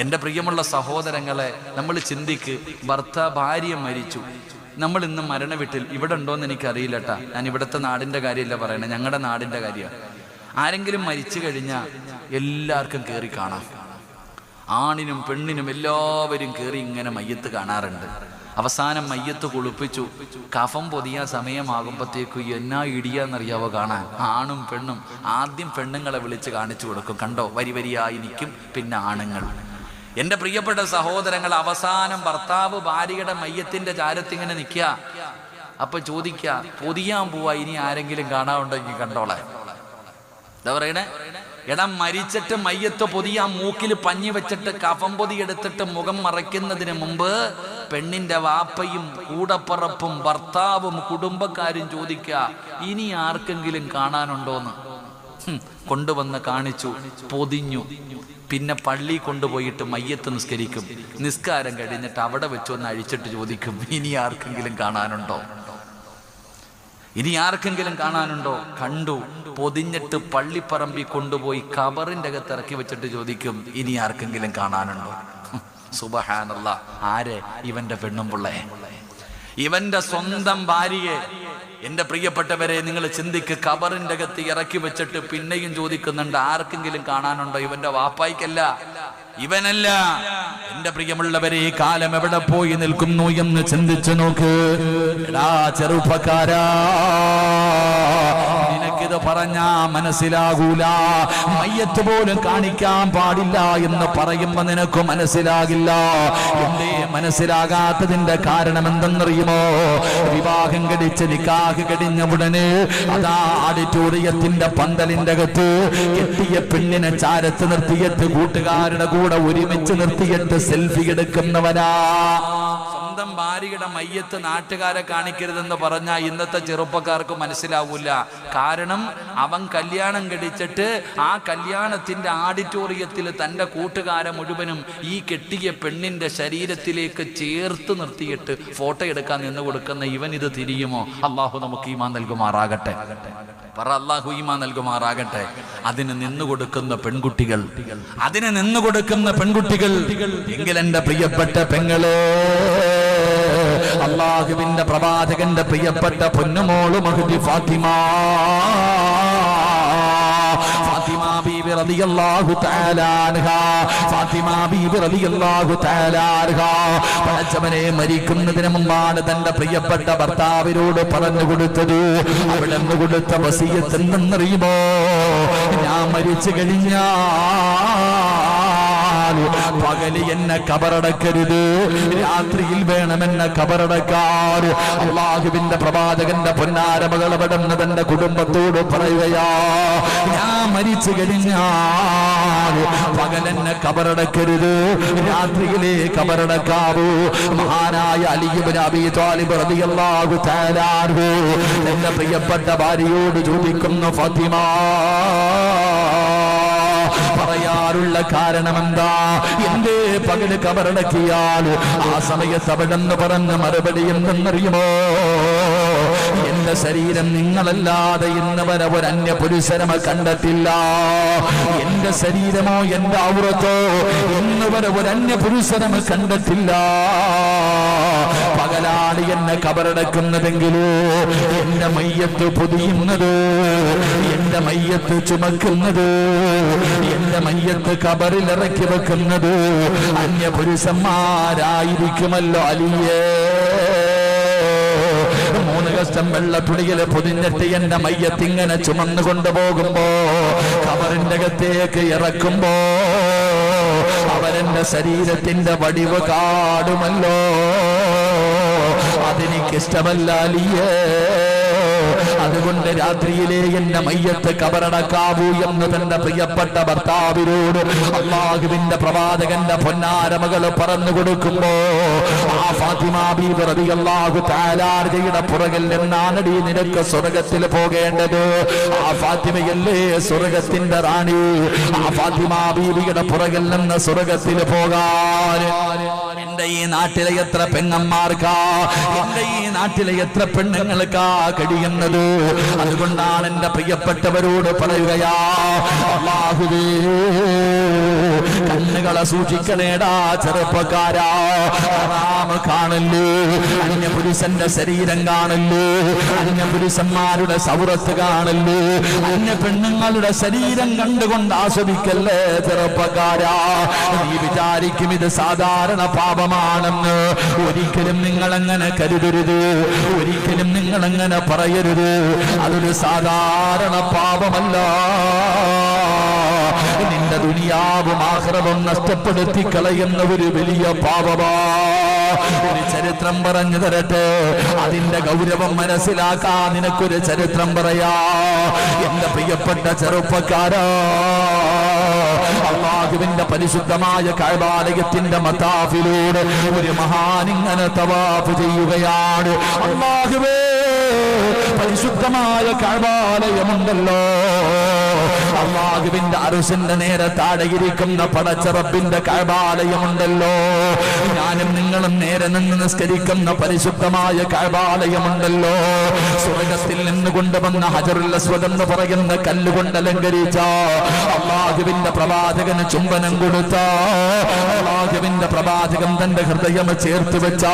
എന്റെ പ്രിയമുള്ള സഹോദരങ്ങളെ നമ്മൾ ചിന്തിക്ക് ഭർത്ത ഭാര്യ മരിച്ചു. നമ്മൾ ഇന്ന് മരണവീട്ടിൽ ഇവിടെ ഉണ്ടോയെന്ന് എനിക്കറിയില്ല കേട്ടാ ഞാൻ ഇവിടുത്തെ നാടിന്റെ കാര്യമല്ല പറയണേ ഞങ്ങളുടെ നാടിന്റെ കാര്യമാണ് ആരെങ്കിലും മരിച്ചു കഴിഞ്ഞാൽ എല്ലാവർക്കും കയറി കാണാം. ആണിനും പെണ്ണിനും എല്ലാവരും കയറി ഇങ്ങനെ മയ്യത്ത് കാണാറുണ്ട്. അവസാനം മയ്യത്ത് കുളിപ്പിച്ചു. കഫം പൊതിയാൻ സമയമാകുമ്പോഴത്തേക്കും എന്നാ ഇടിയാന്നറിയാവോ കാണാൻ? ആണും പെണ്ണും ആദ്യം പെണ്ണുങ്ങളെ വിളിച്ച് കാണിച്ചു കൊടുക്കും. കണ്ടോ? വരി വരിയായി നിൽക്കും. പിന്നെ ആണുങ്ങൾ. എന്റെ പ്രിയപ്പെട്ട സഹോദരങ്ങൾ അവസാനം ഭർത്താവ് ഭാര്യയുടെ മയ്യത്തിന്റെ ചാരത്തിങ്ങനെ നിൽക്കുക അപ്പൊ ചോദിക്കുക പൊതിയാൻ പോവാ ഇനി ആരെങ്കിലും കാണാറുണ്ടെങ്കിൽ കണ്ടോളെ. എന്താ പറയണേ? എടാ മരിച്ചിട്ട് മയ്യത്ത് പൊതിയാ മൂക്കിൽ പഞ്ഞി വെച്ചിട്ട് കഫം പൊതി എടുത്തിട്ട് മുഖം മറയ്ക്കുന്നതിന് മുമ്പ് പെണ്ണിന്റെ വാപ്പയും കൂടപ്പറപ്പും ഭർത്താവും കുടുംബക്കാരും ചോദിക്കുക ഇനി ആർക്കെങ്കിലും കാണാനുണ്ടോന്ന്? കൊണ്ടുവന്ന് കാണിച്ചു പൊതിഞ്ഞു. പിന്നെ പള്ളി കൊണ്ടുപോയിട്ട് മയ്യത്ത് നിസ്കരിക്കും. നിസ്കാരം കഴിഞ്ഞിട്ട് അവിടെ വെച്ച് ഒന്ന് അഴിച്ചിട്ട് ചോദിക്കും ഇനി ആർക്കെങ്കിലും കാണാനുണ്ടോ? ഇനി ആർക്കെങ്കിലും കാണാനുണ്ടോ? കണ്ടു. പൊതിഞ്ഞിട്ട് പള്ളിപ്പറമ്പി കൊണ്ടുപോയി കബറിന്റെ അകത്ത് ഇറക്കി വെച്ചിട്ട് ചോദിക്കും ഇനി ആർക്കെങ്കിലും കാണാനുണ്ടോ? സുബഹാനുള്ള ആരെ? ഇവന്റെ പെണ്ണും പിള്ളേ. ഇവന്റെ സ്വന്തം ഭാര്യയെ. എന്റെ പ്രിയപ്പെട്ടവരെ നിങ്ങൾ ചിന്തിക്ക് കബറിന്റെ അകത്ത് ഇറക്കി വെച്ചിട്ട് പിന്നെയും ചോദിക്കുന്നുണ്ട് ആർക്കെങ്കിലും കാണാനുണ്ടോ? ഇവന്റെ വാപ്പായിക്കല്ല. ഇവനല്ല. എന്റെ പ്രിയമുള്ളവരെ ഈ കാലം എവിടെ പോയി നിൽക്കുന്നു എന്ന് ചിന്തിച്ചു നോക്ക്. എടാ ചെറുപ്പക്കാരാ. നിനക്കിത് പറഞ്ഞാ മനസ്സിലാകൂല. മയ്യത്ത് പോലും കാണിക്കാൻ പാടില്ല എന്ന് പറയുമ്പോ നിനക്ക് മനസ്സിലാകില്ല. എന്തേ മനസ്സിലാകാത്തതിന്റെ കാരണം എന്തെന്നറിയുമോ വിവാഹം കടിച്ച് നിക്കാഹ് കടിഞ്ഞ ഉടനെ അതാ ഓഡിറ്റോറിയത്തിന്റെ പന്തലിന്റെ അകത്ത് കെട്ടിയ പെണ്ണിനെ ചാരത്ത് നിർത്തിയിട്ട് കൂട്ടുകാരുടെ കൂടെ ഒരുമിച്ച് നിർത്തിയിട്ട് സെൽഫി എടുക്കുന്നവനാ. സ്വന്തം ഭാര്യയുടെ മയ്യത്ത് നാട്ടുകാരെ കാണിക്കരുതെന്ന് പറഞ്ഞാൽ ഇന്നത്തെ ചെറുപ്പക്കാർക്ക് മനസ്സിലാവൂല. കാരണം അവൻ കല്യാണം കടിച്ചിട്ട് ആ കല്യാണത്തിന്റെ ആഡിറ്റോറിയത്തിൽ തന്റെ കൂട്ടുകാരെ മുഴുവനും ഈ കെട്ടിയ പെണ്ണിന്റെ ശരീരത്തിലേക്ക് ചേർത്ത് നിർത്തിയിട്ട് ഫോട്ടോ എടുക്കാൻ നിന്ന് കൊടുക്കുന്ന ഇവൻ ഇത് തിരിയുമോ? അള്ളാഹു നമുക്ക് ഈമാൻ നൽകുമാറാകട്ടെ. പറ അള്ളാഹു ഈമാ നൽകുമാറാകട്ടെ. അതിന് നിന്നു കൊടുക്കുന്ന പെൺകുട്ടികൾ അതിന് നിന്നു കൊടുക്കുന്ന പെൺകുട്ടികൾ. എങ്കിൽ എന്റെ പ്രിയപ്പെട്ട പെങ്ങളെ അള്ളാഹുവിന്റെ പ്രവാചകന്റെ പ്രിയപ്പെട്ട പൊന്നുമോൾ മഹദി ഫാത്തിമ റളിയല്ലാഹു തആല അൻഹ. ഫാത്തിമ ബീബി റളിയല്ലാഹു തആല അൻഹ. പടച്ചവനെ മരിക്കുന്നതിന് മുമ്പാണ് തന്റെ പ്രിയപ്പെട്ട ഭർത്താവിനോട് പറഞ്ഞു കൊടുത്തത്. അവിടെ നിന്ന് കൊടുത്ത വസീയത്ത് എന്തെന്നറിയുമോ? ഞാൻ മരിച്ചു കഴിഞ്ഞാൽ പകൽ എന്നെ കബറടക്കരുത്. രാത്രിയിൽ വേണം എന്നെ കബറടക്കാൻ അള്ളാഹുവിന്റെ പ്രവാചകന്റെ പൊന്നാര പെടുന്ന തന്റെ കുടുംബത്തോട് പറയുകയാ ഞാൻ മരിച്ചു കഴിഞ്ഞാൽ പകലെന്നെ കബറടക്കരുത്. രാത്രിയിലെ കബറടക്കാവൂ. മഹാനായ തആല എന്റെ പ്രിയപ്പെട്ട ഭാര്യയോട് ചോദിക്കുന്നു ഫാത്തിമ പറയാറുള്ള കാരണമെന്താ? എന്റെ പകൽ കബറടക്കിയാൽ ആ സമയത്ത് അവിടെന്ന് പറഞ്ഞ മറുപടി എന്തെന്നറിയുമോ? എന്റെ ശരീരം നിങ്ങളല്ലാതെ ഇന്ന് വരെ ഒരു അന്യ പുരുഷരമ കണ്ടെത്തില്ല എന്റെ ശരീരമോ എന്റെ ഔറത്തോ ഇന്ന് വരെ ഒരു അന്യ പുരുഷരമ കണ്ടെത്തില്ല പകലാണ് എന്നെ കബറടക്കുന്നതെങ്കിലോ? എന്റെ മയ്യത്ത് പൊതിയുന്നത്? എന്റെ മയ്യത്ത് ചുമക്കുന്നത്? എന്റെ മയ്യത്ത് കബറിൽ ഇറക്കി വെക്കുന്നത് അന്യ പുരുഷന്മാരായിരിക്കുമല്ലോ അലിയേ. മൂന്ന് കഷ്ടം വെള്ളത്തുണിയിൽ പൊതിഞ്ഞിട്ട് എന്റെ മയ്യത്തിങ്ങനെ ചുമന്നു കൊണ്ടുപോകുമ്പോ കബറിന്റെ അകത്തേക്ക് ഇറക്കുമ്പോ അവരെന്റെ ശരീരത്തിന്റെ വടിവ് കാടുമല്ലോ. അതെനിക്കിഷ്ടമല്ല അലിയേ. അതുകൊണ്ട് രാത്രിയിലെ എന്റെ മയ്യത്ത് കബറടക്കാവൂ എന്ന് തന്റെ പ്രിയപ്പെട്ട ഭർത്താവിനോട് അള്ളാഹുവിന്റെ പ്രവാചകന്റെ പൊന്നാരമകൾ പറഞ്ഞു കൊടുക്കുമ്പോ ആ ഫാത്തിമ തആലായുടെ പുറകിൽ നിന്നാണടി നിനക്ക് സ്വർഗത്തിൽ പോകേണ്ടത്? ആ ഫാത്തിമയല്ലേ സ്വർഗത്തിന്റെ റാണി? ആ ഫാത്തിമ ബീബിയുടെ പുറകിൽ നിന്ന് സ്വർഗത്തിൽ പോകാൻ. എന്റെ ഈ നാട്ടിലെ എത്ര പെങ്ങന്മാർക്കാ? എന്റെ ഈ നാട്ടിലെ എത്ര പെണ്ണുങ്ങൾക്കാ കഴിയുന്നത്? അതുകൊണ്ടാണ് എന്റെ പ്രിയപ്പെട്ടവരോട് പറയുകയാ കണ്ണുകളെ സൂക്ഷിക്കണേടാ ചെറുപ്പക്കാരാ. ഹറാമ് കാണല്ലേ? അന്യ പുരുഷന്റെ ശരീരം കാണല്ലേ? അന്യ പുരുഷന്മാരുടെ സൗറത്ത് കാണല്ലേ? അന്യ പെണ്ണുങ്ങളുടെ ശരീരം കണ്ടുകൊണ്ട് ആസ്വദിക്കല്ലേ ചെറുപ്പക്കാരാ? നീ വിചാരിക്കും ഇത് സാധാരണ പാപമാണെന്ന് ഒരിക്കലും നിങ്ങൾ അങ്ങനെ കരുതരുത്. ഒരിക്കലും നിങ്ങൾ അങ്ങനെ പറയരുത്. അതൊരു സാധാരണ പാപമല്ല. നിന്റെ ദുനിയാവും ആഹ്റവും നഷ്ടപ്പെടുത്തി കളയുന്ന ഒരു വലിയ പാപമാ. ഒരു ചരിത്രം പറഞ്ഞു തരട്ടെ. അതിന്റെ ഗൗരവം മനസ്സിലാക്കാ. നിനക്കൊരു ചരിത്രം പറയാ. എന്റെ പ്രിയപ്പെട്ട ചെറുപ്പക്കാരാ. അള്ളാഹുവിന്റെ പരിശുദ്ധമായ കഴബാലയത്തിന്റെ മതാഫിലൂടെ ഒരു മഹാനിങ്ങനെ തവാഫ് ചെയ്യുകയാണ്. അള്ളാഹുവേ പരിശുദ്ധമായ കഴിവാലയമുണ്ടല്ലോ. അള്ളാഹുവിന്റെ അറുസിന്റെ നേരെ താഴെയിരിക്കുന്ന പടച്ചറപ്പിന്റെ കഴിവാലയമുണ്ടല്ലോ. ഞാനും നിങ്ങളും നേരെ നിന്ന് നിസ്കരിക്കുന്ന പരിശുദ്ധമായ കഴിവാലയമുണ്ടല്ലോ. സ്വർഗത്തിൽ നിന്ന് കൊണ്ടുവന്ന ഹജറുൽ അസ്വദ് എന്ന് പറയുന്ന കല്ലുകൊണ്ട് അലങ്കരിച്ച അള്ളാഹുവിന്റെ പ്രവാചകന് ചുംബനം കൊടുത്ത അള്ളാഹുവിന്റെ പ്രവാചകൻ തന്റെ ഹൃദയം ചേർത്ത് വെച്ച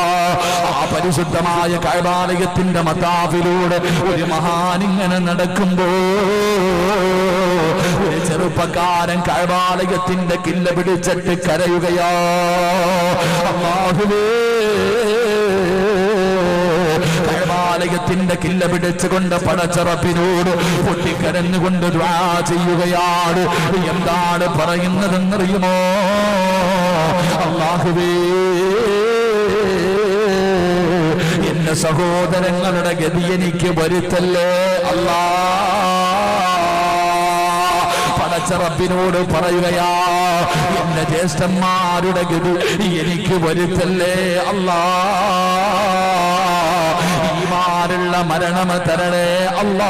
ആ പരിശുദ്ധമായ കൈബാലയത്തിന്റെ മതാവിലൂടെ ഒരു മഹാനിങ്ങനെ നടക്കുമ്പോ ഒരു ചെറുപ്പക്കാരൻ കൈബാലയത്തിന്റെ കില്ല പിടിച്ചിട്ട് കരയുകയാ. അള്ളാഹുവേ കഴബാലയത്തിന്റെ കില്ല പിടിച്ചുകൊണ്ട് പടച്ചറപ്പിനോട് പൊട്ടിക്കരഞ്ഞുകൊണ്ട് ചെയ്യുകയാണ്. എന്താണ് പറയുന്നതെന്നറിയുമോ? അള്ളാഹുവേ എന്റെ സഹോദരങ്ങളുടെ ഗതി എനിക്ക് വരുത്തല്ലേ? അല്ലാ പടച്ചറപ്പിനോട് പറയുകയാ എന്റെ ജ്യേഷ്ഠന്മാരുടെ ഗതി എനിക്ക് വരുത്തല്ലേ? അല്ലാ ഈമാനുള്ള മരണം തരണേ അല്ലാ.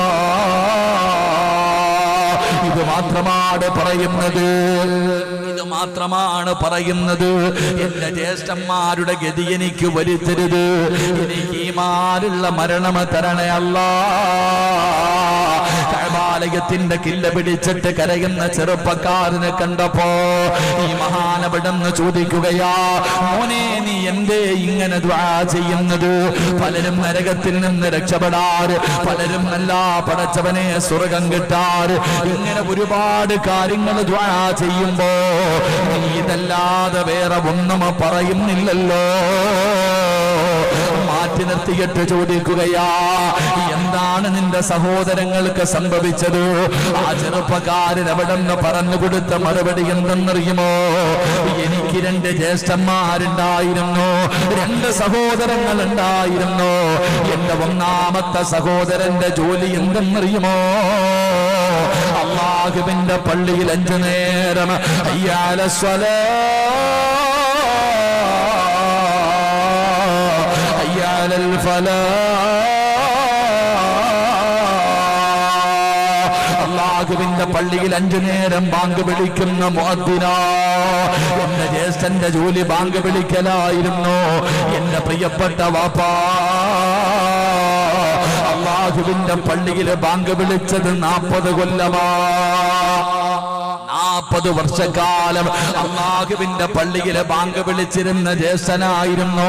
ഇത് മാത്രമാണ് പറയുന്നത്. ഇത് മാത്രമാണ് പറയുന്നത്. എന്റെ ജ്യേഷ്ഠന്മാരുടെ ഗതി എനിക്ക് വരുത്തരുത്. എനിക്ക് ഈ ഈമാനുള്ള മരണം തരണേ അല്ലാ. കഴബാലയത്തിന്റെ കില്ല പിടിച്ചിട്ട് കരയുന്ന ചെറുപ്പക്കാരനെ കണ്ടപ്പോ ഈ മഹാനവിടെന്ന് ചോദിക്കുകയാ മോനെ നീ എന്തേ ഇങ്ങനെ ചെയ്യുന്നത്? പലരും നരകത്തിൽ നിന്ന് രക്ഷപ്പെടാറ് പലരും നല്ല പടച്ചവനെ സ്വർഗം കിട്ടാറ് ഇങ്ങനെ ഒരുപാട് കാര്യങ്ങൾ ചെയ്യുമ്പോ നീ ഇതല്ലാതെ വേറെ ഒന്നും പറയുന്നില്ലല്ലോ. മാറ്റി നിർത്തിയിട്ട് ചോദിക്കുകയാ എന്താണ് നിന്റെ സഹോദരങ്ങൾക്ക് സംഭവിച്ചത്? ആ ചെറുപ്പക്കാരൻ അവിടെ നിന്ന് പറഞ്ഞു കൊടുത്ത മറുപടി എന്തെന്നറിയുമോ? എനിക്ക് രണ്ട് ജ്യേഷ്ഠന്മാരുണ്ടായിരുന്നു രണ്ട് സഹോദരങ്ങൾ ഉണ്ടായിരുന്നു. എന്റെ ഒന്നാമത്തെ സഹോദരന്റെ ജോലി എന്തെന്നറിയുമോ? അള്ളാഹുവിന്റെ പള്ളിയിൽ അഞ്ചു നേരം അയ്യാല حي على الفلاح അള്ളാഹുവിന്റെ പള്ളിയിൽ അഞ്ചു നേരം ബാങ്ക് വിളിക്കുന്ന മുഅദ്ദിന എന്റെ ജ്യേഷ്ഠന്റെ ജോലി ബാങ്ക് വിളിക്കലായിരുന്നു എന്റെ പ്രിയപ്പെട്ട വാപ്പാ അള്ളാഹുവിന്റെ പള്ളിയിൽ ബാങ്ക് വിളിച്ചത് നാൽപ്പത് കൊല്ലമാ നാൽപ്പത് വർഷക്കാലം അള്ളാഹുവിന്റെ പള്ളിയിലെ ബാങ്ക് വിളിച്ചിരുന്ന ജ്യേഷ്ഠനായിരുന്നു.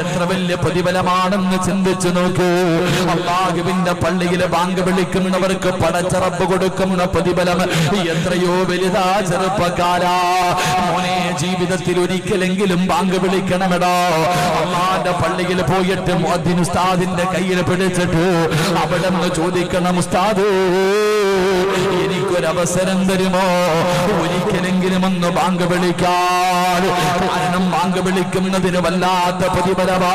എത്ര വലിയ പ്രതിഫലമാണെന്ന് ചിന്തിച്ചു നോക്കൂ. അള്ളാഹുവിന്റെ പള്ളിയിലെ ബാങ്ക് വിളിക്കുന്നവർക്ക് പടച്ചറപ്പ് കൊടുക്കുന്ന പ്രതിഫലം എത്രയോ വലുതാ ചെറുപ്പക്കാരാ. മോനെ ജീവിതത്തിൽ ഒരിക്കലെങ്കിലും ബാങ്ക് വിളിക്കണമെടോ. അള്ളാന്റെ പള്ളിയിൽ പോയിട്ട് മുഅദ്ദിൻ ഉസ്താദിന്റെ കയ്യിൽ പിടിച്ചിട്ടു അവിടെ നിന്ന് ചോദിക്കണം ഉസ്താദ് എനിക്കൊരവസരം തരുമോ? ഒരിക്കലെങ്കിലും ഒന്ന് ബാങ്ക് വിളിക്കാൻ. കാരണം ബാങ്ക് വിളിക്കുന്നതിന് വല്ലാത്ത പ്രതിഫലമാ.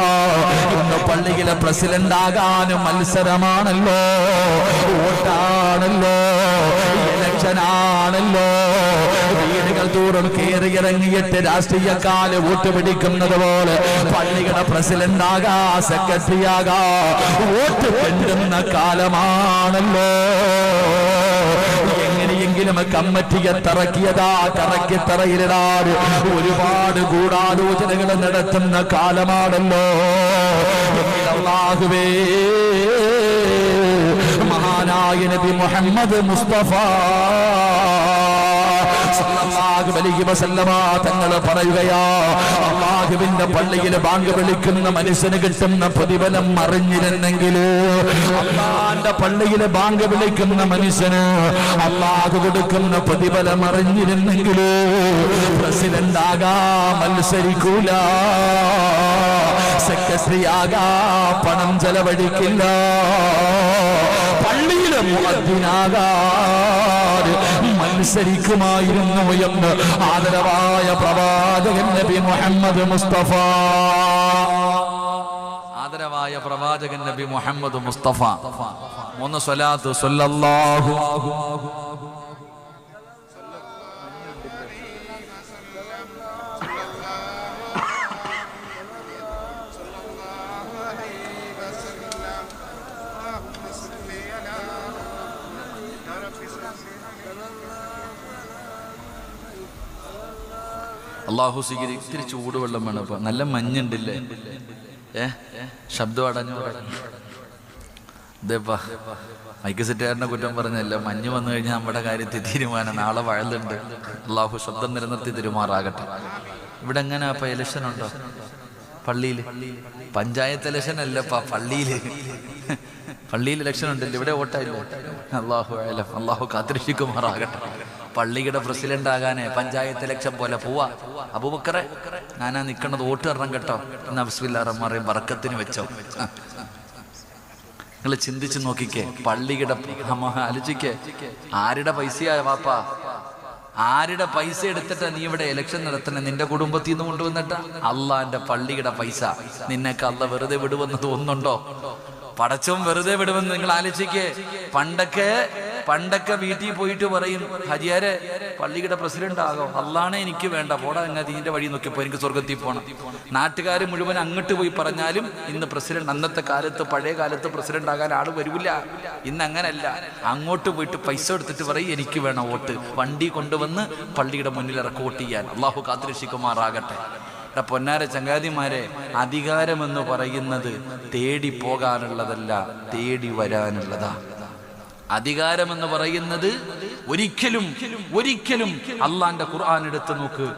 ഇന്ന് പള്ളിയിലെ പ്രസിഡന്റ് ആകാനും മത്സരമാണല്ലോ. വോട്ടാണല്ലോ. ഇലക്ഷനാണല്ലോ. വീടുകൾ തോറും കയറിയിറങ്ങിയിട്ട് രാഷ്ട്രീയക്കാൽ വോട്ട് പിടിക്കുന്നത് പോലെ പള്ളികളുടെ പ്രസിഡന്റ് ആകാ സെക്രട്ടറി ആകാ. വോട്ട് പെണ്ടുന്ന കാലമാണല്ലോ. എങ്ങനെയെങ്കിലും കമ്മറ്റിയ തറക്കിയതാ കറക്കി തറയിലിടാൻ ഒരുപാട് ഗൂഢാലോചനകൾ നടത്തുന്ന കാലമാണല്ലോ. അള്ളാഹുവേ മഹാനായ നബി മുഹമ്മദ് മുസ്തഫ സല്ലല്ലാഹു അലൈഹി തങ്ങൾ പറയുകയാ അള്ളാഹുവിന്റെ പള്ളിയിൽ ബാങ്ക് വിളിക്കുന്ന മനുഷ്യന് കിട്ടുന്ന പ്രതിഫലം അറിഞ്ഞിരുന്നെങ്കിൽ അള്ളാന്റെ പള്ളിയിൽ ബാങ്ക് വിളിക്കുന്ന മനുഷ്യന് അള്ളാഹു കൊടുക്കുന്ന പ്രതിഫലം അറിഞ്ഞിരുന്നെങ്കിൽ പ്രസിഡന്റ് ആകാ മത്സരിക്കൂല. സെക്രട്ടറി ആകാ പണം ചെലവഴിക്കില്ല. പള്ളിയിലെ മുഅദ്ദിനാകാൻ മത്സരിക്കുമായിരുന്നു എന്ന് ആദരവായ പ്രവാചകൻ നബി മുഹമ്മദ് മുസ്തഫ. ആദരവായ പ്രവാചകൻ നബി മുഹമ്മദ് മുസ്തഫ. മൂന്ന് സ്വലാത്ത് സ്വല്ലല്ലാഹു അള്ളാഹു സ്വീകരി ഇത്തിരി ചൂടുവെള്ളം വേണം അപ്പൊ നല്ല മഞ്ഞുണ്ടല്ലേ? ഏ? ശബ്ദം അടഞ്ഞു ഇതേപ്പാ മൈക്ക് സെറ്റുകാരനെ കുറ്റം പറഞ്ഞല്ല. മഞ്ഞ് വന്നു കഴിഞ്ഞാൽ നമ്മുടെ കാര്യത്തിൽ തീരുമാനം. നാളെ വഴലുണ്ട് അള്ളാഹു ശബ്ദം നിലനിർത്തി തെരുമാറാകട്ടെ. ഇവിടെ എങ്ങനെ അപ്പൊ ഇലക്ഷൻ ഉണ്ടോ? പള്ളിയിൽ പഞ്ചായത്ത് ഇലക്ഷൻ അല്ലപ്പാ പള്ളിയിൽ പള്ളിയിൽ ഇലക്ഷൻ ഉണ്ടല്ലോ. ഇവിടെ വോട്ടായില്ല? അള്ളാഹു അല്ലാഹു അള്ളാഹു കാത്തിരക്ഷിക്കുമാറാകട്ടെ. പള്ളിയുടെ പ്രസിഡന്റ് ആകാനെ പഞ്ചായത്ത് ഇലക്ഷൻ പോലെ പോവാ. അബൂബക്കറെ ഞാനാ നിക്കണത് വോട്ട് തരണം കേട്ടോ. എന്നാ ബിസ്മില്ലാ വറക്കത്തിന് വെച്ചോ. നിങ്ങൾ ചിന്തിച്ചു നോക്കിക്കേ പള്ളിയുടെ ആലോചിക്കേ ആരുടെ പൈസയായ വാപ്പ? ആരുടെ പൈസ എടുത്തിട്ട് നീ ഇവിടെ ഇലക്ഷൻ നടത്തണേ നിന്റെ കുടുംബത്തിൽ നിന്ന് കൊണ്ടുവന്നിട്ടാ? അള്ളാന്റെ പള്ളിയുടെ പൈസ. നിന്നൊക്കെ അല്ല വെറുതെ വിടുവെന്ന് തോന്നുന്നുണ്ടോ പടച്ചവും വെറുതെ വിടുമെന്ന് നിങ്ങൾ ആലോചിക്കേ. പണ്ടൊക്കെ പണ്ടൊക്കെ വീട്ടിൽ പോയിട്ട് പറയും ഹരിയാരെ പള്ളിയുടെ പ്രസിഡന്റ് ആകോ. അല്ലാണെ എനിക്ക് വേണ്ട. പോടാ എന്നാ ഇതിന്റെ വഴി നോക്കിയപ്പോ എനിക്ക് സ്വർഗത്തിൽ പോകണം നാട്ടുകാർ മുഴുവൻ അങ്ങോട്ട് പോയി പറഞ്ഞാലും ഇന്ന് പ്രസിഡന്റ് അന്നത്തെ കാലത്ത് പഴയ കാലത്ത് പ്രസിഡന്റ് ആകാൻ ആൾ വരില്ല ഇന്ന് അങ്ങനല്ല. അങ്ങോട്ട് പോയിട്ട് പൈസ എടുത്തിട്ട് പറയും എനിക്ക് വേണം വോട്ട്. വണ്ടി കൊണ്ടുവന്ന് പള്ളിയുടെ മുന്നിൽ ഇറക്കി ചെയ്യാൻ. അള്ളാഹു കാത്തിരക്ഷിക്കുമാറാകട്ടെ. പൊന്നാര ചങ്ങാതിമാരെ അധികാരമെന്ന് പറയുന്നത് തേടി പോകാനുള്ളതല്ല തേടി വരാനുള്ളതാ. അധികാരമെന്ന് പറയുന്നത് ഒരിക്കലും ഒരിക്കലും അള്ളാന്റെ ഖുർആൻ എടുത്ത് നോക്ക്.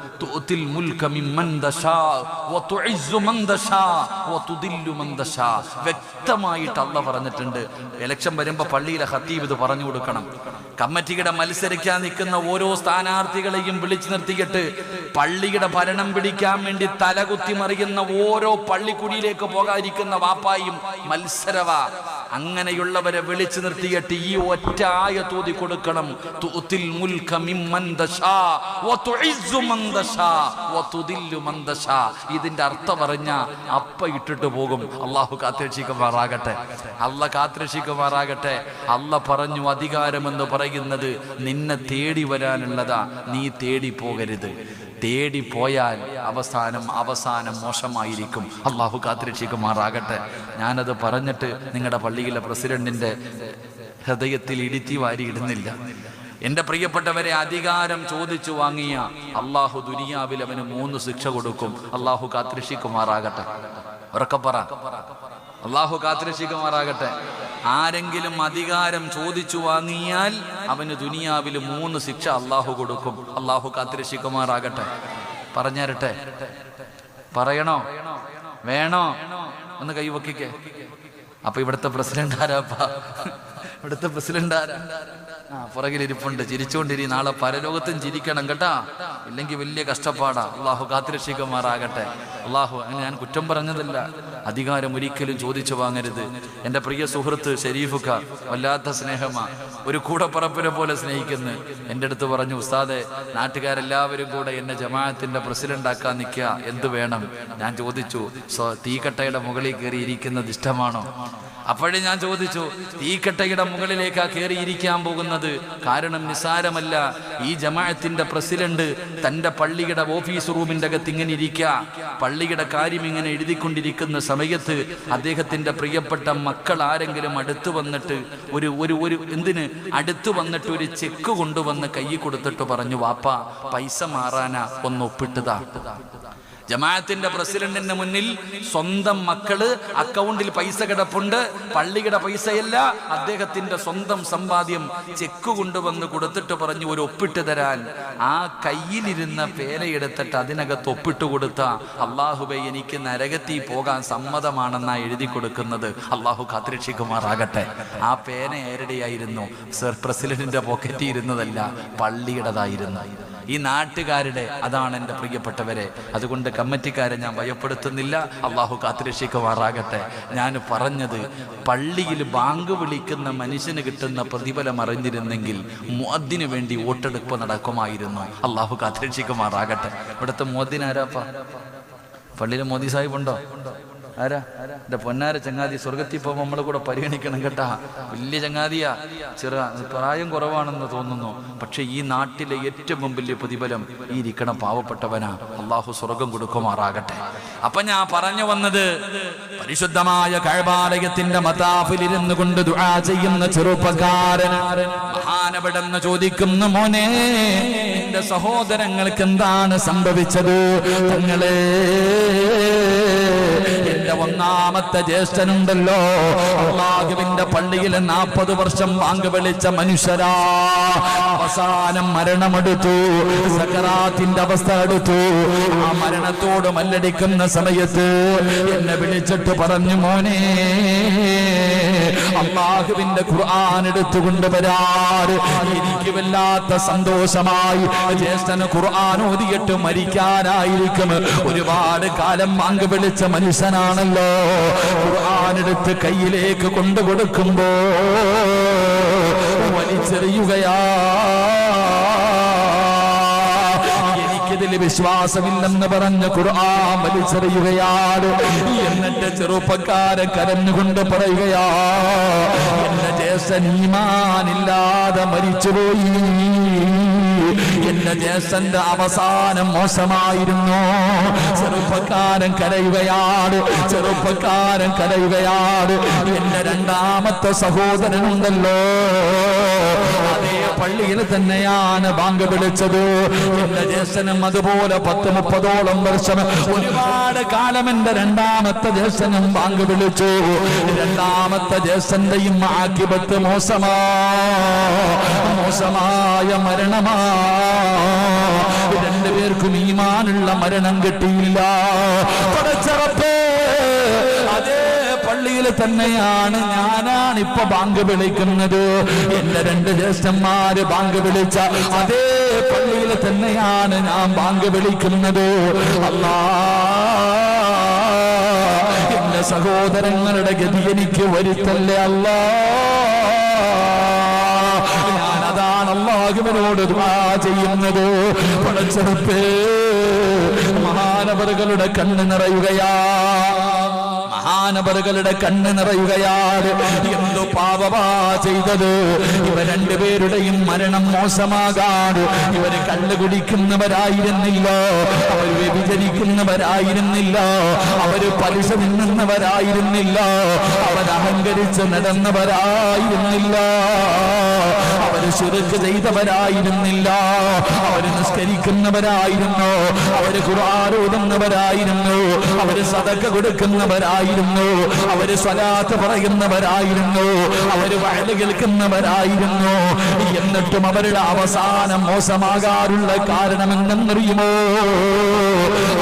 വ്യക്തമായിട്ട് അള്ള പറഞ്ഞിട്ടുണ്ട്. ഇലക്ഷൻ വരുമ്പോ പള്ളിയിലെ ഹത്തീബ് ഇത് പറഞ്ഞു കൊടുക്കണം. കമ്മിറ്റിയുടെ മത്സരിക്കാൻ നിൽക്കുന്ന ഓരോ സ്ഥാനാർത്ഥികളെയും വിളിച്ചു നിർത്തിയിട്ട് പള്ളിയുടെ ഭരണം പിടിക്കാൻ വേണ്ടി തലകുത്തി മറിയുന്ന ഓരോ പള്ളിക്കുടിയിലേക്ക് പോകാതിരിക്കുന്ന വാപ്പായും മത്സരവാ. അങ്ങനെയുള്ളവരെ വിളിച്ചു നിർത്തിയിട്ട് ഈ ഒറ്റ ആയ തോതി കൊടുക്കണം. ഇതിന്റെ അർത്ഥം പറഞ്ഞ അപ്പ ഇട്ടിട്ട് പോകും. അള്ളാഹു കാത്തിരക്ഷിക്കുമാറാകട്ടെ. അല്ല കാത്തിരക്ഷിക്കുമാറാകട്ടെ. അല്ല പറഞ്ഞു അധികാരമെന്ന് പറയുന്നത് നിന്നെ തേടി വരാനുള്ളതാ. നീ തേടി പോകരുത്. തേടി പോയാൽ അവസാനം അവസാനം മോശമായിരിക്കും. അള്ളാഹു കാത്തിരക്ഷിക്കുമാറാകട്ടെ. ഞാനത് പറഞ്ഞിട്ട് നിങ്ങളുടെ പള്ളിയിലെ പ്രസിഡന്റിന്റെ ഹൃദയത്തിൽ ഇടിത്തി വാരി ഇടുന്നില്ല. എന്റെ പ്രിയപ്പെട്ടവരെ അധികാരം ചോദിച്ചു വാങ്ങിയ അള്ളാഹു ദുനിയാവിൽ അവന് മൂന്ന് ശിക്ഷ കൊടുക്കും. അള്ളാഹു കാത്തിരക്ഷിക്കുമാറാകട്ടെ. ഉറക്കപ്പറ അള്ളാഹു കാത്തിരക്ഷിക്കുമാറാകട്ടെ. ആരെങ്കിലും അധികാരം ചോദിച്ചു വാങ്ങിയാൽ അവന് ദുനിയാവിൽ മൂന്ന് ശിക്ഷ അള്ളാഹു കൊടുക്കും. അള്ളാഹു കാത്തിരക്ഷിക്കുമാറാകട്ടെ. പറഞ്ഞരട്ടെ? പറയണോ? വേണോ? ഒന്ന് കൈവക്കിക്കേ അപ്പൊ ഇവിടുത്തെ പ്രസിഡന്റ് ആരാപ്പാ ഇവിടുത്തെ പ്രസിഡന്റ് ആരാ ആ പുറകിൽ ഇരിപ്പുണ്ട്. ചിരിച്ചുകൊണ്ടിരി നാളെ പരലോകത്തും ചിരിക്കണം കേട്ടാ. ഇല്ലെങ്കിൽ വലിയ കഷ്ടപ്പാടാ. അള്ളാഹു കാത്തിരക്ഷിക്കുമാറാകട്ടെ. അള്ളാഹു അങ്ങനെ ഞാൻ കുറ്റം പറഞ്ഞതല്ല. അധികാരം ഒരിക്കലും ചോദിച്ചു വാങ്ങരുത്. എന്റെ പ്രിയ സുഹൃത്ത് ഷെരീഫുക്ക വല്ലാത്ത സ്നേഹമാ. ഒരു കൂടപ്പറപ്പിനെ പോലെ സ്നേഹിക്കുന്നു. എന്റെ അടുത്ത് പറഞ്ഞു ഉസ്താദെ നാട്ടുകാരെല്ലാവരും കൂടെ എന്നെ ജമാഅത്തിന്റെ പ്രസിഡന്റ് ആക്കാൻ നിൽക്കുക. എന്ത് വേണം? ഞാൻ ചോദിച്ചു തീക്കട്ടയുടെ മുകളിൽ കയറി ഇരിക്കുന്നത് ഇഷ്ടമാണോ? അപ്പോഴേ ഞാൻ ചോദിച്ചു തീക്കട്ടയുടെ മുകളിലേക്കാ കയറി ഇരിക്കാൻ പോകുന്നത് കാരണം നിസാരമല്ല ഈ ജമാഅത്തിന്റെ പ്രസിഡന്റ് തന്റെ പള്ളിയുടെ ഓഫീസ് റൂമിന്റെ അകത്ത് ഇങ്ങനെ ഇരിക്കുക പള്ളിയുടെ കാര്യം ഇങ്ങനെ എഴുതിക്കൊണ്ടിരിക്കുന്ന സമയത്ത് അദ്ദേഹത്തിന്റെ പ്രിയപ്പെട്ട മക്കൾ ആരെങ്കിലും അടുത്ത് വന്നിട്ട് ഒരു ഒരു ഒരു എന്തിന്? അടുത്ത് വന്നിട്ട് ഒരു ചെക്ക് കൊണ്ടുവന്ന് കൈ കൊടുത്തിട്ട് പറഞ്ഞു വാപ്പ പൈസ മാറാനാ ഒന്ന് ഒപ്പിട്ടതാ. ജമാഅത്തിന്റെ പ്രസിഡന്റിന്റെ മുന്നിൽ സ്വന്തം മക്കൾ അക്കൗണ്ടിൽ പൈസ കിടപ്പുണ്ട് പള്ളിയുടെ പൈസയല്ല അദ്ദേഹത്തിന്റെ സ്വന്തം സമ്പാദ്യം ചെക്ക് കൊണ്ടുവന്ന് കൊടുത്തിട്ട് പറഞ്ഞു ഒരു ഒപ്പിട്ട് തരാൻ. ആ കയ്യിലിരുന്ന പേനയെടുത്തിട്ട് അതിനകത്ത് ഒപ്പിട്ട് കൊടുത്ത അള്ളാഹുബെ എനിക്ക് നരകത്തിൽ പോകാൻ സമ്മതമാണെന്നാ എഴുതി കൊടുക്കുന്നത്. അള്ളാഹു കാത്തിരക്ഷിക്കുമാറാകട്ടെ. ആ പേന ആരുടെയായിരുന്നു? സർ പ്രസിഡന്റിന്റെ പോക്കറ്റിൽ ഇരുന്നതല്ല പള്ളിയുടേതായിരുന്നു. ഈ നാട്ടുകാരുടെ അതാണ് എന്റെ പ്രിയപ്പെട്ടവരെ. അതുകൊണ്ട് കമ്മിറ്റിക്കാരെ ഞാൻ ഭയപ്പെടുത്തുന്നില്ല. അള്ളാഹു കാത്തിരക്ഷിക്കുമാറാകട്ടെ. ഞാൻ പറഞ്ഞത് പള്ളിയിൽ ബാങ്ക് വിളിക്കുന്ന മനുഷ്യന് കിട്ടുന്ന പ്രതിഫലം അറിഞ്ഞിരുന്നെങ്കിൽ മുഅദ്ദിന് വേണ്ടി വോട്ടെടുപ്പ് നടക്കുമായിരുന്നു. അള്ളാഹു കാത്തിരക്ഷിക്കുമാറാകട്ടെ. ഇവിടുത്തെ മുഅദ്ദിനാരാപ്പ പള്ളിയിൽ മോദി സാഹിബ് ഉണ്ടോ? ആരാ? എന്റെ പൊന്നാര ചങ്ങാതി സ്വർഗത്തിൽ പോകുമ്പോൾ നമ്മളെ കൂടെ പരിഗണിക്കണം കേട്ടാ. വലിയ ചങ്ങാതിയാ. ചെറു പ്രായം കുറവാണെന്ന് തോന്നുന്നു. പക്ഷെ ഈ നാട്ടിലെ ഏറ്റവും വലിയ പ്രതിഫലം ഈ ഇരിക്കണ പാവപ്പെട്ടവനാ. അള്ളാഹു സ്വർഗം കൊടുക്കുമാറാകട്ടെ. അപ്പൊ ഞാൻ പറഞ്ഞു വന്നത് പരിശുദ്ധമായ കഴബാലയത്തിന്റെ മതാഫിലിരുന്നു കൊണ്ട് ദുആ ചെയ്യുന്ന ചെറുപ്പക്കാരൻ. മഹാനവിടെന്ന് ചോദിക്കുന്നു മോനെ എന്റെ സഹോദരങ്ങൾക്ക് എന്താണ് സംഭവിച്ചത്? തങ്ങളെ എന്റെ ഒന്നാമത്തെ ജ്യേഷ്ഠനുണ്ടല്ലോ. അള്ളാഹുവിന്റെ പള്ളിയിൽ നാൽപ്പത് വർഷം വാങ്ക് വിളിച്ച മനുഷ്യരാ. അവസാനം മരണമെടുത്തു. സക്കറാത്തിന്റെ അവസ്ഥ എടുത്തു. ആ മരണത്തോട് മല്ലടിക്കുന്ന സമയത്ത് എന്നെ വിളിച്ചിട്ട് പറഞ്ഞു മോനെ അള്ളാഹുവിന്റെ ഖുർആൻ എടുത്തുകൊണ്ട് വരാറ് എനിക്ക് വല്ലാത്ത സന്തോഷമായി. ജ്യേഷ്ഠന് ഖുർആൻ ഓതിയിട്ട് മരിക്കാനായിരിക്കും. ഒരുപാട് കാലം വാങ്ക് വിളിച്ച മനുഷ്യനാണല്ലോ ഖുർആൻ ഖുർആാനെടുത്ത് കയ്യിലേക്ക് കൊണ്ടു കൊടുക്കുമ്പോ വലിച്ചെറിയുകയാ. എനിക്കിതിൽ വിശ്വാസമില്ലെന്ന് പറഞ്ഞ് ഖുർആൻ വലിച്ചെറിയുകയാണ്. എന്നിട്ട് ചെറുപ്പക്കാരെ കരഞ്ഞുകൊണ്ട് പറയുകയാ എന്റെ ജ്യേഷ്ഠൻ ഈമാനില്ലാതെ മരിച്ചുപോയി. എന്റെ ജ്യേഷ്ഠന്റെ അവസാനം മോശമായിരുന്നു. ചെറുപ്പക്കാരൻ കരയുകയാണ് ചെറുപ്പക്കാരൻ കരയുകയാണ് എന്റെ രണ്ടാമത്തെ സഹോദരനുണ്ടല്ലോ. അതേ പള്ളിയിൽ തന്നെയാണ് ബാങ്ക് വിളിച്ചത്. എന്റെ ജ്യേഷ്ഠനും അതുപോലെ പത്ത് മുപ്പതോളം വർഷം ഒരുപാട് കാലം എന്റെ രണ്ടാമത്തെ ജ്യേഷ്ഠനും ബാങ്ക് വിളിച്ചു. രണ്ടാമത്തെ ജ്യേഷ്ഠന്റെയും ആക്കിപത്ത് മോശമാ മോശമായ മരണമാ. രണ്ടുപേർക്കും ഈമാനുള്ള മരണം കിട്ടിയില്ല. പടച്ചറപ്പേ പള്ളിയിൽ തന്നെയാണ് ഞാനാണ് ഇപ്പൊ ബാങ്ക് വിളിക്കുന്നത്. എന്റെ രണ്ട് ജ്യേഷ്ഠന്മാര് ബാങ്ക് വിളിച്ച അതേ പള്ളിയിൽ തന്നെയാണ് ഞാൻ ബാങ്ക് വിളിക്കുന്നത്. അല്ലാ എന്റെ സഹോദരങ്ങളുടെ ഗതി എനിക്ക് വരുത്തല്ലേ അല്ലാ. ദുആ ചെയ്യുന്നത്. പടച്ചെറുപ്പേ മഹാനവറുകളുടെ കണ്ണ് നിറയുകയാ. മഹാനവറുകളുടെ കണ്ണ് നിറയുകയാണ്. എന്തു പാപമാ ചെയ്തത്? ഇവ രണ്ടുപേരുടെയും മരണം മോശമാകാണ്. ഇവർ കണ്ണുകുടിക്കുന്നവരായിരുന്നില്ല അവർ വ്യഭിചരിക്കുന്നവരായിരുന്നില്ല. അവർ പലിശ നിന്നുന്നവരായിരുന്നില്ല. അവർ അഹങ്കരിച്ച് നടന്നവരായിരുന്നില്ല. അവർ ശുരുക്ക് ചെയ്തവരായിരുന്നില്ല. അവർ നിസ്കരിക്കുന്നവരായിരുന്നു. അവർ ഖുർആാനോടുന്നവരായിരുന്നു അവർ സതക്ക കൊടുക്കുന്നവരായിരുന്നു. അവർ സ്വലാത്ത് പറയുന്നവരായിരുന്നു? അവർ വയൽ കേൾക്കുന്നവരായിരുന്നു? എന്നിട്ടും അവരുടെ അവസാനം മോശമാകാറുള്ള കാരണം എന്തെന്നറിയുമോ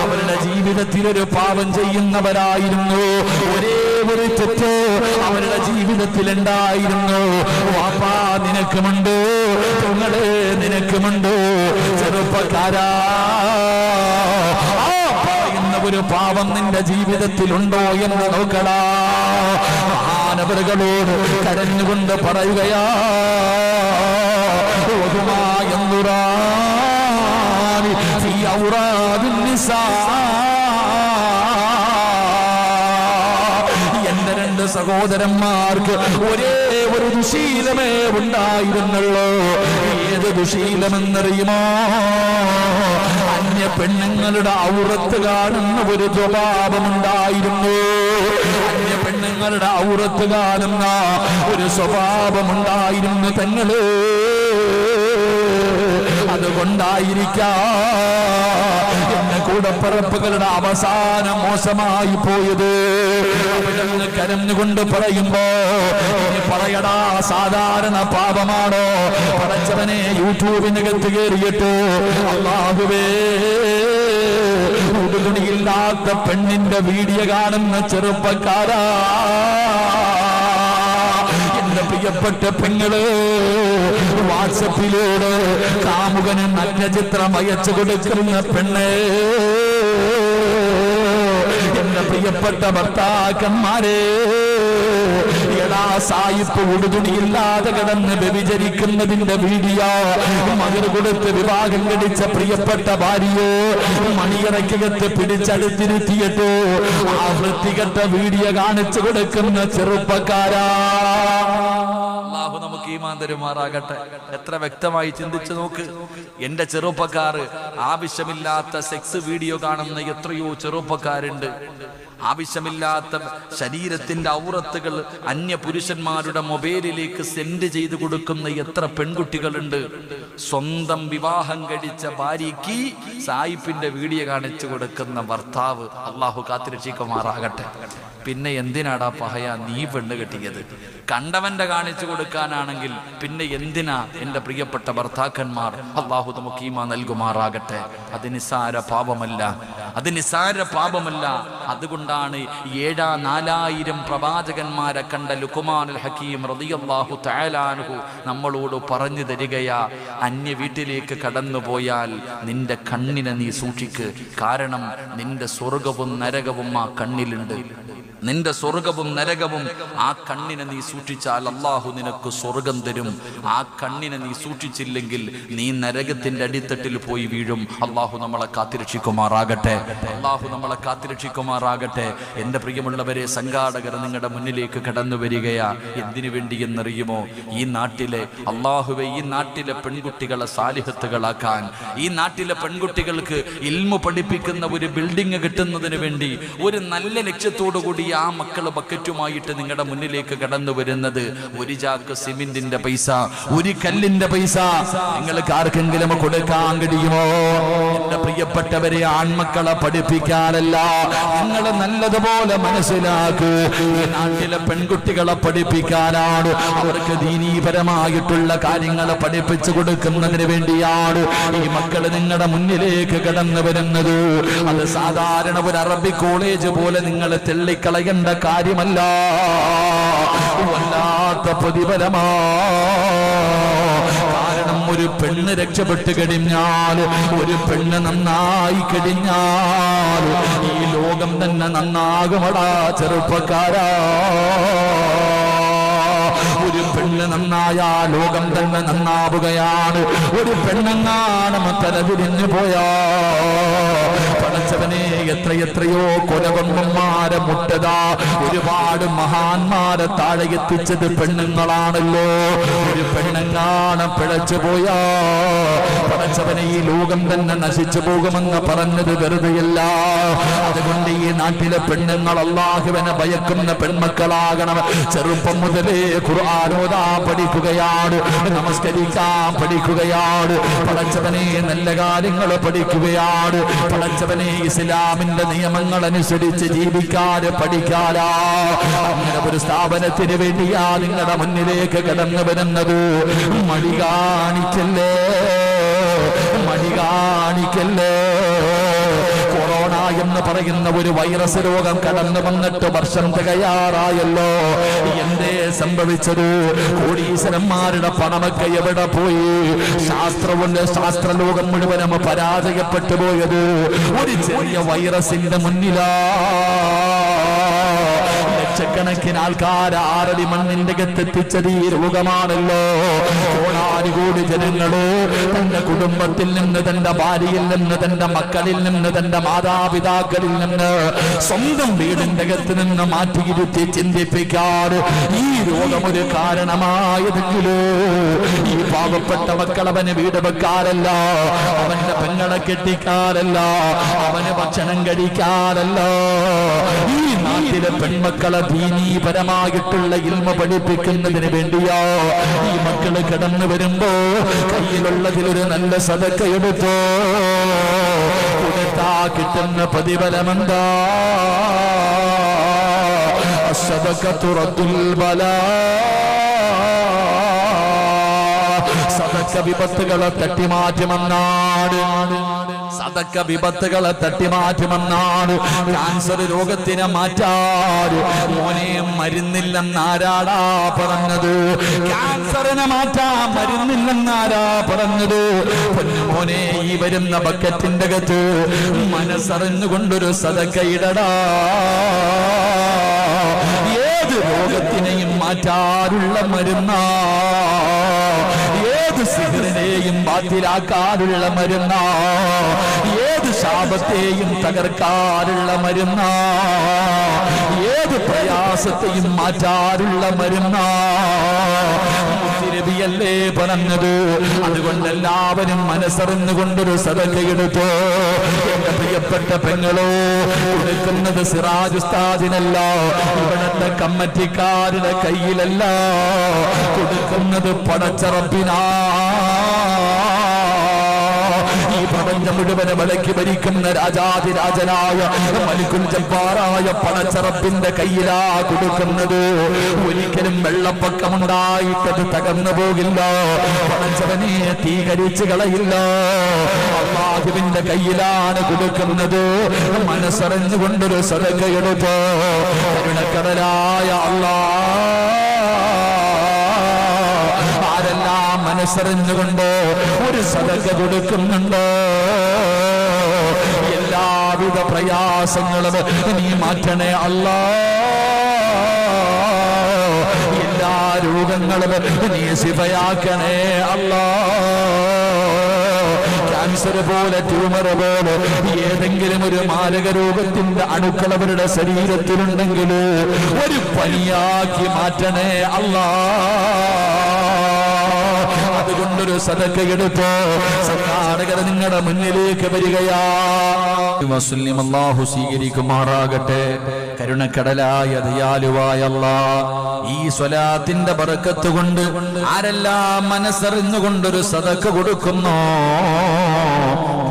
അവരുടെ ജീവിതത്തിൽ ഒരു പാപം ചെയ്യുന്നവരായിരുന്നു? ഒരേ ഒരു തെറ്റ് അവരുടെ ജീവിതത്തിൽ ഉണ്ടായിരുന്നു? വാപ്പാ നിനക്കുമുണ്ട്. നിനക്കുമുണ്ട്. ചെറുപ്പക്കാരാ. ഒരു പാവം നിന്റെ ജീവിതത്തിലുണ്ടോ എന്ന് നോക്കടാ. മഹാനവറുകളോട് കരഞ്ഞുകൊണ്ട് പറയുകയാ രണ്ട് സഹോദരന്മാർക്ക് ഒരേ ഒരു ദുശീലമേ ഉണ്ടായിരുന്നുള്ളൂ. ഏത് ദുശീലമെന്നറിയുമോ? പെണ്ണുങ്ങളുടെ ഔറത്ത് കാണുന്ന ഒരു സ്വഭാവമുണ്ടായിരുന്നു. അന്യ പെണ്ണുങ്ങളുടെ ഔറത്ത് കാണുന്ന ഒരു സ്വഭാവമുണ്ടായിരുന്നു തങ്ങൾ. അതുകൊണ്ടായിരിക്കാം കൂടെ കൂടപ്പറപ്പുകളുടെ അവസാനം മോശമായി പോയത്. കരഞ്ഞുകൊണ്ട് പറയുമ്പോ പറയടാ സാധാരണ പാപമാണോ? പടച്ചവനെ യൂട്യൂബിനകത്ത് കയറിയിട്ട് അള്ളാഹുവേ ഉടുതുണിയില്ലാത്ത പെണ്ണിന്റെ വീഡിയോ കാണുന്ന ചെറുപ്പക്കാരാ. എന്റെ പ്രിയപ്പെട്ട പെങ്ങൾ വാട്സപ്പിലൂടെ കാമുകന് നല്ല ചിത്രം അയച്ചു കൊടുക്കുന്ന പെണ്ണ്. എന്റെ പ്രിയപ്പെട്ട ഭർത്താക്കന്മാരെ എടാ സായിപ്പ് ഉടുതുണിയില്ലാതെ കിടന്ന് വ്യഭിചരിക്കുന്നതിന്റെ വീഡിയോ. മകർ കൊടുത്ത് വിവാഹം കഴിച്ച പ്രിയപ്പെട്ട ഭാര്യയോ മണിയറയ്ക്കകത്ത് പിടിച്ചടുത്തിരുത്തിയിട്ടോ ആ വൃത്തികെട്ട വീഡിയോ കാണിച്ചു കൊടുക്കുന്ന ചെറുപ്പക്കാരാ. അള്ളാഹു നമുക്ക് ഈമാൻ തരുമാറാകട്ടെ. എത്ര വ്യക്തമായി ചിന്തിച്ചു നോക്ക്. എന്റെ ചെറുപ്പക്കാർ ആവശ്യമില്ലാത്ത സെക്സ് വീഡിയോ കാണുന്ന എത്രയോ ചെറുപ്പക്കാരുണ്ട്. ആവശ്യമില്ലാത്ത ശരീരത്തിന്റെ ഔറത്തുകൾ അന്യ പുരുഷന്മാരുടെ മൊബൈലിലേക്ക് സെൻഡ് ചെയ്തു കൊടുക്കുന്ന എത്ര പെൺകുട്ടികളുണ്ട്. സ്വന്തം വിവാഹം കഴിച്ച ഭാര്യയ്ക്ക് സായിപ്പിന്റെ വീഡിയോ കാണിച്ചു കൊടുക്കുന്ന ഭർത്താവ് അള്ളാഹു കാത്തിരക്ഷിക്കുമാറാകട്ടെ. പിന്നെ എന്തിനാടാ പഹയ നീ പെണ്ണ് കെട്ടിയത്? കണ്ടവന്റെ കാണിച്ചു കൊടുക്കാനാണെങ്കിൽ പിന്നെ എന്തിനാ എന്റെ പ്രിയപ്പെട്ട ഭർത്താക്കന്മാർ അള്ളാഹു നമുക്ക് നൽകുമാറാകട്ടെ? അത് നിസാര പാപമല്ല. അത് നിസാര പാപമല്ല. അതുകൊണ്ടാണ് ഏഴാ നാലായിരം പ്രവാചകന്മാരെ കണ്ട ലുക്കുമാൻ ഹക്കീം റളിയല്ലാഹു തആലാൻഹു നമ്മളോട് പറഞ്ഞു തരികയാ അന്യ വീട്ടിലേക്ക് കടന്നു പോയാൽ നിന്റെ കണ്ണിനെ നീ സൂക്ഷിക്ക്. കാരണം നിന്റെ സ്വർഗവും നരകവും ആ കണ്ണിലുണ്ട്. നിന്റെ സ്വർഗവും നരകവും ആ കണ്ണിനെ നീ സൂക്ഷിച്ചാൽ അള്ളാഹു നിനക്ക് സ്വർഗം തരും. ആ കണ്ണിനെ നീ സൂക്ഷിച്ചില്ലെങ്കിൽ നീ നരകത്തിന്റെ അടിത്തട്ടിൽ പോയി വീഴും. അള്ളാഹു നമ്മളെ കാത്തിരക്ഷിക്കുമാറാകട്ടെ. അള്ളാഹു നമ്മളെ കാത്തിരക്ഷിക്കുമാറാകട്ടെ. എന്റെ പ്രിയമുള്ളവരെ സംഘാടകർ നിങ്ങളുടെ മുന്നിലേക്ക് കടന്നു വരികയാ. എന്തിനു വേണ്ടി എന്നറിയുമോ? ഈ നാട്ടിലെ അള്ളാഹുവെ ഈ നാട്ടിലെ പെൺകുട്ടികളെ സാലിഹത്തുകളാക്കാൻ ഈ നാട്ടിലെ പെൺകുട്ടികൾക്ക് ഇൽമു പഠിപ്പിക്കുന്ന ഒരു ബിൽഡിംഗ് കിട്ടുന്നതിന് വേണ്ടി ഒരു നല്ല ലക്ഷ്യത്തോടു കൂടി ആ മക്കൾ ബക്കറ്റുമായിട്ട് നിങ്ങളുടെ മുന്നിലേക്ക് കടന്നു വരുന്നത് ഒരു ചാക്ക് സിമെന്റിന്റെ പൈസ ഒരു കല്ലിന്റെ പൈസ. നിങ്ങൾക്ക് ആർക്കെങ്കിലും കൊടുക്കാൻ കഴിയുമോ? എന്റെ പ്രിയപ്പെട്ടവരെ ആൺമക്കളെ പഠിപ്പിക്കാനല്ല. നിങ്ങൾ നല്ലതുപോലെ മനസ്സിലാക്കൂ. നാട്ടിലെ പെൺകുട്ടികളെ പഠിപ്പിക്കാനാണ് അവർക്ക് ദീനീപരമായിട്ടുള്ള കാര്യങ്ങൾ പഠിപ്പിച്ചു കൊടുക്കുന്നതിന് വേണ്ടിയാണ് ഈ മക്കൾ നിങ്ങളുടെ മുന്നിലേക്ക് കടന്നു വരുന്നത്. അത് സാധാരണ ഒരു അറബി കോളേജ് പോലെ നിങ്ങൾ തെള്ളിക്കളയേണ്ട കാര്യമല്ല. വല്ലാത്ത പ്രതിഫലമാ. കാരണം ഒരു പെണ്ണ് രക്ഷപ്പെട്ട് കഴിഞ്ഞാൽ ഒരു പെണ്ണ് നന്നായി കഴിഞ്ഞാൽ ഈ ലോകം തന്നെ നന്നാകുമടാ ചെറുപ്പക്കാരാ. പെണ്ണ് നന്നായാ ലോകം തന്നെ നന്നാവുകയാണ്. ഒരു പെണ്ണെങ്ങാനും തലതിരിഞ്ഞു പോയാ? പടച്ചവനെ എത്രയെത്രയോ കൊലകൊമ്പന്മാരെ മുട്ടതാ. ഒരുപാട് മഹാന്മാരെ താഴെ എത്തിച്ചത് പെണ്ണുങ്ങളാണല്ലോ. ഒരു പെണ്ണെങ്ങാനും പിഴച്ചു പോയാ? പടച്ചവനെ ഈ ലോകം തന്നെ നശിച്ചു പോകുമെന്ന് പറഞ്ഞത് വെറുതെയല്ല. അതുകൊണ്ട് ഈ നാട്ടിലെ പെണ്ണുങ്ങൾ അള്ളാഹുവിനെ ഭയക്കുന്ന പെൺമക്കളാകണം. ചെറുപ്പം മുതലേ ഖുർആാനോദാ പഠിക്കുകയാണ് നമസ്കരിക്കാൻ പഠിക്കുകയാണ് പടച്ചവനെ നല്ല കാര്യങ്ങൾ പഠിക്കുകയാണ് പടച്ചവനെ ഇസ്ലാമിന്റെ നിയമങ്ങൾ അനുസരിച്ച് ജീവിക്കാൻ പഠിക്കാനാ അങ്ങനെ ഒരു സ്ഥാപനത്തിന് വേണ്ടിയാ നിങ്ങളുടെ മുന്നിലേക്ക് കടന്നു വരുന്നത്. മടി കാണിക്കല്ലേ? മടി കാണിക്കല്ലേ? എന്ന് പറയുന്ന ഒരു വൈറസ് രോഗം കടന്നു വന്നിട്ട് വർഷം തികയാറായല്ലോ. എന്തേ സംഭവിച്ചത്? കോടീശ്വരന്മാരുടെ പണമൊക്കെ എവിടെ പോയി? ശാസ്ത്രവും ശാസ്ത്രലോകം മുഴുവനും പരാജയപ്പെട്ടു പോയത് ഒരു ചെറിയ വൈറസിന്റെ മുന്നിലാ. ലക്ഷക്കണക്കിന് ആൾക്കാർ ആരടി മണ്ണിന്റെ കത്തെത്തിച്ചത് ഈ രോഗമാണല്ലോ. കോടാനുകൂടി ജനങ്ങൾ തന്റെ കുടുംബത്തിൽ നിന്ന് തന്റെ ഭാര്യയിൽ നിന്ന് തന്റെ മക്കളിൽ നിന്ന് തന്റെ മാതാപിതാക്കളിൽ നിന്ന് സ്വന്തം വീടിന്റെ അകത്ത് നിന്ന് മാറ്റിയിരുത്തി ചിന്തിപ്പിക്കാറ്. ഈ രോഗം ഒരു കാരണമായതെങ്കിലോ? ഈ പാവപ്പെട്ട മക്കൾ അവന് വീട് വെക്കാറല്ല അവന്റെ പെങ്ങളെ കെട്ടിക്കാറല്ല അവന് ഭക്ഷണം കഴിക്കാറല്ല. ഈ നാട്ടിലെ പെൺമക്കളെ ദീനീപരമായിട്ടുള്ള ഇൽമ പഠിപ്പിക്കുന്നതിന് വേണ്ടിയോ ഈ മക്കൾ കടന്നു വരുമ്പോ കയ്യിലുള്ളതിലൊരു നല്ല സതക്ക എടുത്തോ? കൊടുത്താ കിട്ടുന്ന പ്രതിഫലമെന്താ? സതക്ക തുറത്തുൽ ബലാ. സതക്ക വിപത്തുകളെ തട്ടിമാറ്റുമെന്നാണ്. സദക്ക വിപത്തുകളെ തട്ടിമാറ്റുമെന്നാണ്. ക്യാൻസർ രോഗത്തിനെ മാറ്റാറ് മോനെ മരുന്നില്ലെന്നാരാടാ പറഞ്ഞത്. ക്യാൻസറിനെ മാറ്റാ മരുന്നില്ലെന്നാരാ പറഞ്ഞത്. മോനെ ഈ വരുന്ന ബക്കറ്റിന്റെ അകത്ത് മനസ്സറിഞ്ഞുകൊണ്ടൊരു സതക്ക ഇടടാ. ഏത് രോഗത്തിനെയും മാറ്റാറുള്ള മരുന്നാ. ഏത് സിഹറിനെയും ബാത്തിലാക്കാനുള്ള മരുന്ന. ഏത് ശാപത്തെയും തകർക്കാനുള്ള മരുന്ന. ഏത് പ്രയാസത്തെയും മാറ്റാറുള്ള മരുന്ന. മുത്തിരബിയല്ലേ പറഞ്ഞത്? അതുകൊണ്ട് എല്ലാവരും മനസ്സറിഞ്ഞുകൊണ്ടൊരു സദകയെടുത്തു എന്റെ പ്രിയപ്പെട്ട പെങ്ങളോ കൊടുക്കുന്നത് സിറാജുസ്താദിനല്ല ഇവിടത്തെ കമ്മറ്റിക്കാരുടെ കയ്യിലല്ല. കൊടുക്കുന്നത് പടച്ചറപ്പിനാ പ്രപഞ്ചം വലക്കി ഭരിക്കുന്ന രാജാതിരാജനായ മലിക്കുൽ ജബ്ബാറായ പണച്ചറപ്പിന്റെ കയ്യിലാ കൊടുക്കുന്നത്. ഒരിക്കലും വെള്ളപ്പൊക്കമുണ്ടായിട്ടത് തകർന്നു പോകില്ല. പണച്ചവനെ തീ കരിച്ചു കളയില്ല. അള്ളാഹുവിന്റെ കയ്യിലാണ് കൊടുക്കുന്നത്. മനസ്സറിഞ്ഞുകൊണ്ടൊരു സദകയെടുത്തോ കരുണക്കടലായ അള്ളാ മനസ്സറിഞ്ഞുകൊണ്ട് ഒരു സദക കൊടുക്കുന്നുണ്ടോ? എല്ലാവിധ പ്രയാസങ്ങളും നീ മാറ്റണേ അല്ലാ. എല്ലാ രോഗങ്ങളും നീ ശിവയാക്കണേ അല്ലാ. ക്യാൻസർ പോലെ ട്യൂമർ പോലെ ഏതെങ്കിലും ഒരു മാരക രോഗത്തിന്റെ അണുക്കൾ അവരുടെ ശരീരത്തിലുണ്ടെങ്കിൽ ഒരു പനിയാക്കി മാറ്റണേ അല്ലാ. അതുകൊണ്ടൊരു സദക്ക എടുത്തോ. സംഘാടകർ നിങ്ങളുടെ മുന്നിലേക്ക് വരികയാ. മുസ്ലിം അല്ലാഹു സ്വീകരിക്കുമാറാകട്ടെ. കരുണക്കടലായ അല്ലാഹ് ഈ സ്വലാത്തിന്റെ ബറക്കത്ത് കൊണ്ട് ആരെല്ലാം മനസ്സറിഞ്ഞുകൊണ്ടൊരു സദഖ കൊടുക്കുന്നു?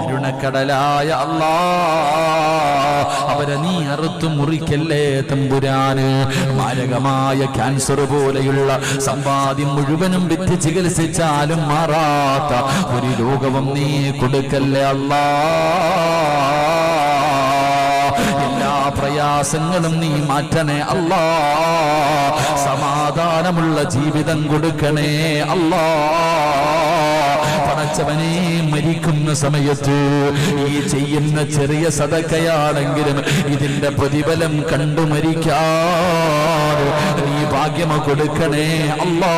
കരുണക്കടലായ അല്ലാ അവരെ നീ അറുത്തു മുറിക്കല്ലേ തമ്പുരാന്. മാരകമായ ക്യാൻസർ പോലെയുള്ള സമ്പാദ്യം മുഴുവനും വിറ്റ് ചികിത്സിച്ചാലും മാറാത്ത ഒരു രോഗവും നീ കൊടുക്കല്ലേ അല്ലാ പ്രയാസങ്ങളും നീ മാറ്റണേ അല്ലാ. സമാധാനമുള്ള ജീവിതം കൊടുക്കണേ അല്ലാ. പടച്ചവനെ മരിക്കുന്ന സമയത്ത് ഈ ചെയ്യുന്ന ചെറിയ സതക്കയാണെങ്കിലും ഇതിന്റെ പ്രതിഫലം കണ്ടു മരിക്കാൻ നീ ഭാഗ്യമ കൊടുക്കണേ അല്ലാ.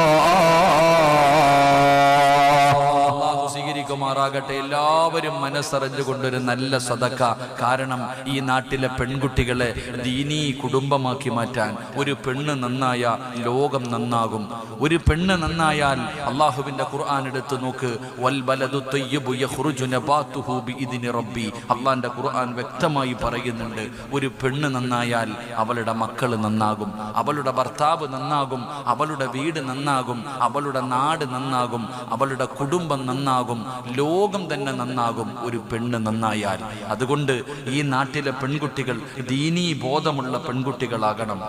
സ്വീകരിക്കുമാറാകട്ടെ എല്ലാവരും മനസ്സറിഞ്ഞുകൊണ്ടൊരു നല്ല സദക്ക. കാരണം ഈ നാട്ടിലെ പെൺകുട്ടികളെ ദീനീ കുടുംബമാക്കി മാറ്റാൻ ഒരു പെണ്ണ് നന്നായ ലോകം നന്നാകും. ഒരു പെണ്ണ് നന്നായാൽ അള്ളാഹുവിന്റെ ഖുർആൻ എടുത്തു നോക്ക്. റബ്ബി. അള്ളാന്റെ ഖുർആൻ വ്യക്തമായി പറയുന്നുണ്ട്. ഒരു പെണ്ണ് നന്നായാൽ അവളുടെ മക്കൾ നന്നാകും. അവളുടെ ഭർത്താവ് നന്നാകും. അവളുടെ വീട് നന്നാകും. അവളുടെ നാട് നന്നാകും. അവളുടെ കുടുംബം നന്നാകും. ലോകം തന്നെ നന്നാകും ഒരു പെണ്ണ് നന്നായാൽ. അതുകൊണ്ട് ഈ നാട്ടിലെ പെൺകുട്ടികൾ ദീനീ ബോധമുള്ള പെൺകുട്ടികളാകണം.